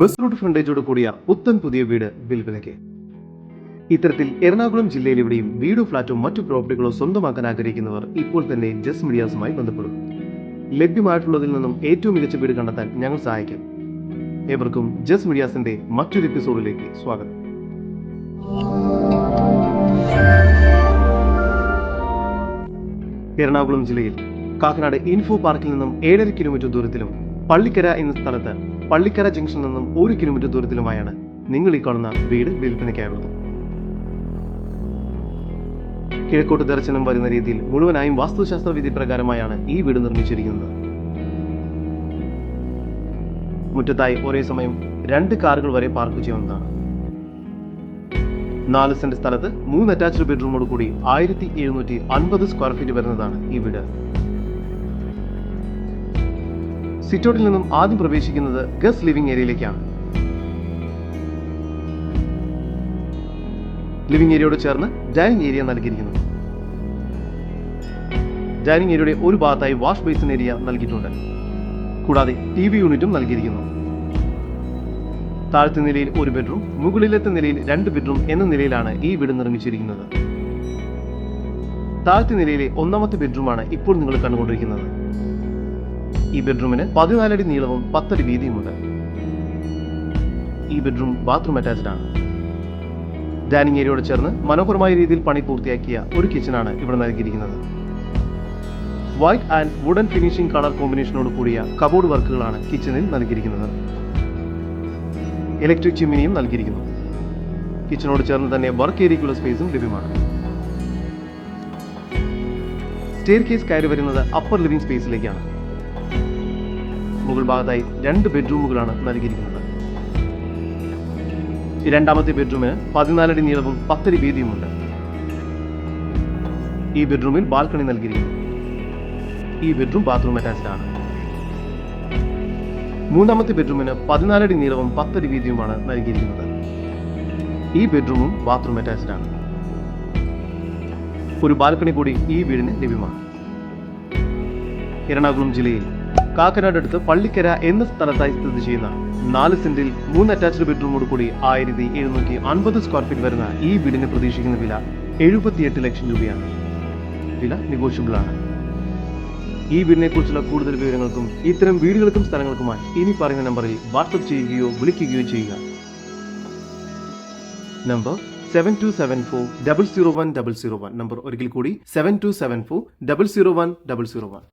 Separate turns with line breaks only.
Bus route ഫ്രണ്ടേജോട് കൂടിയ പുത്തൻ പുതിയ വീട് വിൽപ്പനയ്ക്ക് ഇത്തരത്തിൽ എറണാകുളം ജില്ലയിൽ ഇവിടെയും വീടോ ഫ്ളാറ്റോ മറ്റു പ്രോപ്പർട്ടികളോ സ്വന്തമാക്കാൻ ആഗ്രഹിക്കുന്നവർ ഇപ്പോൾ തന്നെ ജസ് മീഡിയാസുമായി ബന്ധപ്പെടും. ലഭ്യമായിട്ടുള്ളതിൽ നിന്നും ഏറ്റവും മികച്ച വീട് കണ്ടെത്താൻ ഞങ്ങൾ സഹായിക്കും. ഏവർക്കും ജസ് മീഡിയാസിന്റെ മറ്റൊരു എപ്പിസോഡിലേക്ക് സ്വാഗതം. എറണാകുളം ജില്ലയിൽ കാക്കനാട് ഇൻഫോ പാർക്കിൽ നിന്നും ഏഴര കിലോമീറ്റർ ദൂരത്തിലും പള്ളിക്കര എന്ന സ്ഥലത്ത് പള്ളിക്കര ജംഗ്ഷനിൽ നിന്നും ഒരു കിലോമീറ്റർ ദൂരത്തിലുമായാണ് നിങ്ങൾ ഈ കാണുന്ന വീട് വിൽപ്പനയ്ക്കായുള്ളത്. കിഴക്കോട്ട് ദർശനം വരുന്ന രീതിയിൽ മുഴുവനായും വാസ്തുശാസ്ത്ര വിധി പ്രകാരമായാണ് ഈ വീട് നിർമ്മിച്ചിരിക്കുന്നത്. മുറ്റത്തായി ഒരേ സമയം രണ്ട് കാറുകൾ വരെ പാർക്ക് ചെയ്യാവുന്നതാണ് നാല് സെന്റ് സ്ഥലത്ത് മൂന്ന് അറ്റാച്ച്ഡ് ബെഡ്റൂമോട് കൂടി ആയിരത്തി എഴുന്നൂറ്റി അൻപത് സ്ക്വയർ ഫീറ്റ് വരുന്നതാണ് ഈ വീട്. സിറ്റൗട്ടിൽ നിന്നും ആദ്യം പ്രവേശിക്കുന്നത് ഗസ് ലിവിംഗ് ഏരിയയിലേക്കാണ്. ലിവിംഗ് ഏരിയയോട് ചേർന്ന് ഡൈനിങ് ഏരിയ നൽകിയിരിക്കുന്നു. ഡൈനിങ് ഏരിയയുടെ ഒരു ഭാഗത്തായി വാഷ് ബേസിൻ ഏരിയ നൽകിയിട്ടുണ്ട്. കൂടാതെ ടി വി യൂണിറ്റും നൽകിയിരിക്കുന്നു. താഴത്തെ നിലയിൽ ഒരു ബെഡ്റൂം മുകളിലത്തെ നിലയിൽ രണ്ട് ബെഡ്റൂം എന്ന നിലയിലാണ് ഈ വീട് നിർമ്മിച്ചിരിക്കുന്നത്. താഴത്തെ നിലയിലെ ഒന്നാമത്തെ ബെഡ്റൂമാണ് ഇപ്പോൾ നിങ്ങൾ കണ്ടുകൊണ്ടിരിക്കുന്നത്. ഈ ബെഡ്റൂമിന് പതിനാലടി നീളവും പത്തടി വീതിയുമുണ്ട്. ഈ ബെഡ്റൂം ബാത്റൂം അറ്റാച്ച്ഡ് ആണ്. ഡൈനിങ് ഏരിയയോട് ചേർന്ന് മനോഹരമായ രീതിയിൽ പണി പൂർത്തിയാക്കിയ ഒരു കിച്ചനാണ് ഇവിടെ നൽകിയിരിക്കുന്നത്. White and wooden finishing colour കോമ്പിനേഷനോട് കൂടിയ കബോർഡ് വർക്കുകളാണ് കിച്ചണിൽ നൽകിയിരിക്കുന്നത്. ഇലക്ട്രിക് ചിമ്മിനിയും നൽകിയിരിക്കുന്നു. കിച്ചനോട് ചേർന്ന് തന്നെ വർക്ക് ഏരിയയ്ക്കുള്ള സ്പേസും ലഭ്യമാണ്. സ്റ്റെയർ കേസ് കയറി വരുന്നത് അപ്പർ ലിവിംഗ് സ്പേസിലേക്കാണ് മുകൾ ഭാഗത്തായി രണ്ട് ബെഡ്റൂമുകളാണ് നൽകിയിരിക്കുന്നത്. രണ്ടാമത്തെ ബെഡ്റൂമിന് പതിനാലടി നീളവും പത്തടി വീതിയുമുണ്ട്. ഈ ബെഡ്റൂമിൽ ബാൽക്കണി നൽകിയിരിക്കുന്നു. ഈ ബെഡ്റൂം ബാത്റൂം അറ്റാച്ച്ഡ് ആണ് മൂന്നാമത്തെ ബെഡ്റൂമിന് പതിനാലടി നീളവും പത്തടി വീതിയുമാണ് നൽകിയിരിക്കുന്നത്. ഈ ബെഡ്റൂമും ബാത്റൂം അറ്റാച്ച്ഡ് ആണ് ഒരു ബാൽക്കണി കൂടി ഈ വീടിന് ലഭ്യമാണ്. എറണാകുളം ജില്ലയിൽ കാക്കനാട് അടുത്ത് പള്ളിക്കര എന്ന സ്ഥലത്തായി സ്ഥിതി ചെയ്യുന്ന നാല് സെന്റിൽ മൂന്ന് അറ്റാച്ച്ഡ് ബെഡ്റൂമോട് കൂടി ആയിരത്തി എഴുന്നൂറ്റി അൻപത് സ്ക്വയർ ഫീറ്റ് വരുന്ന ഈ വീടിന് പ്രതീക്ഷിക്കുന്ന വില എഴുപത്തിയെട്ട് ലക്ഷം രൂപയാണ്. വില നെഗോഷ്യബിൾ ആണ്. ഈ വീടിനെ കുറിച്ചുള്ള കൂടുതൽ വിവരങ്ങൾക്കും ഇത്തരം വീടുകൾക്കും സ്ഥലങ്ങൾക്കുമായി ഇനി പറയുന്ന നമ്പറിൽ വാട്സപ്പ് ചെയ്യുകയോ വിളിക്കുകയോ ചെയ്യുക. Number seven two seven four double zero one double zero one number ഒരിക്കൽ കൂടി seven two seven four double zero one double zero one